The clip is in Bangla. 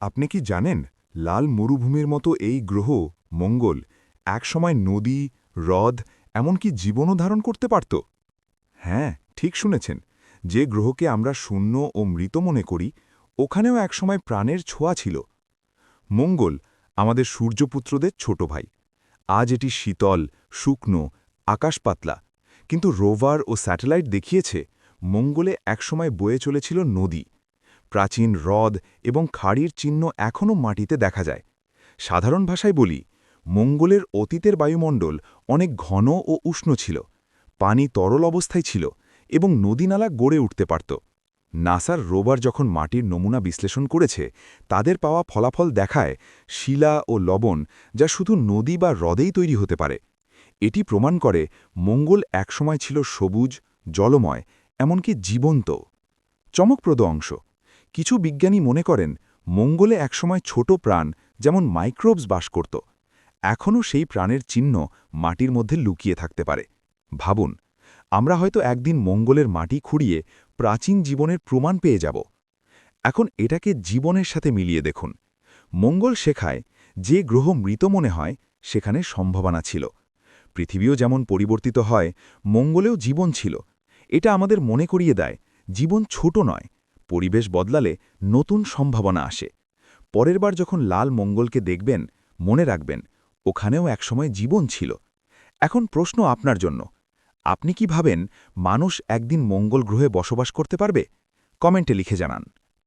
আপনি কি জানেন, লাল মরুভূমির মতো এই গ্রহ মঙ্গল, একসময় নদী, হ্রদ, এমনকি জীবনও ধারণ করতে পারত? হ্যাঁ ঠিক শুনেছেন। যে গ্রহকে আমরা শূন্য ও মৃত মনে করি, ওখানেও একসময় প্রাণের ছোঁয়া ছিল। মঙ্গল আমাদের সূর্যপুত্রদের ছোট ভাই। আজ এটি শীতল, শুকনো, আকাশ পাতলা। কিন্তু রোভার ও স্যাটেলাইট দেখিয়েছে, মঙ্গলে একসময় বয়ে চলেছিল নদী। প্রাচীন হ্রদ এবং খাড়ির চিহ্ন এখনও মাটিতে দেখা যায়। সাধারণ ভাষায় বলি, মঙ্গলের অতীতের বায়ুমণ্ডল অনেক ঘন ও উষ্ণ ছিল, পানি তরল অবস্থায় ছিল এবং নদীনালা গড়ে উঠতে পারত। নাসার রোবার যখন মাটির নমুনা বিশ্লেষণ করেছে, তাদের পাওয়া ফলাফল দেখায় শিলা ও লবণ যা শুধু নদী বা হ্রদেই তৈরি হতে পারে। এটি প্রমাণ করে মঙ্গল একসময় ছিল সবুজ, জলময়, এমনকি জীবন্ত। চমকপ্রদ অংশ। কিছু বিজ্ঞানী মনে করেন, মঙ্গলে একসময় ছোট প্রাণ যেমন মাইক্রোবস বাস করত, এখনও সেই প্রাণের চিহ্ন মাটির মধ্যে লুকিয়ে থাকতে পারে। ভাবুন, আমরা হয়তো একদিন মঙ্গলের মাটি খুঁড়িয়ে প্রাচীন জীবনের প্রমাণ পেয়ে যাব। এখন এটাকে জীবনের সাথে মিলিয়ে দেখুন। মঙ্গল শেখায়, যে গ্রহ মৃত মনে হয়, সেখানে সম্ভাবনা ছিল। পৃথিবীও যেমন পরিবর্তিত হয়, মঙ্গলেও জীবন ছিল। এটা আমাদের মনে করিয়ে দেয়, জীবন ছোট নয় পরিবেশ বদলালে নতুন সম্ভাবনা আসে। পরের বার যখন লাল মঙ্গলকে দেখবেন, মনে রাখবেন, ওখানেও একসময় জীবন ছিল। এখন প্রশ্ন আপনার জন্য, আপনি কি ভাবেন মানুষ একদিন মঙ্গল গ্রহে বসবাস করতে পারবে? কমেন্টে লিখে জানান।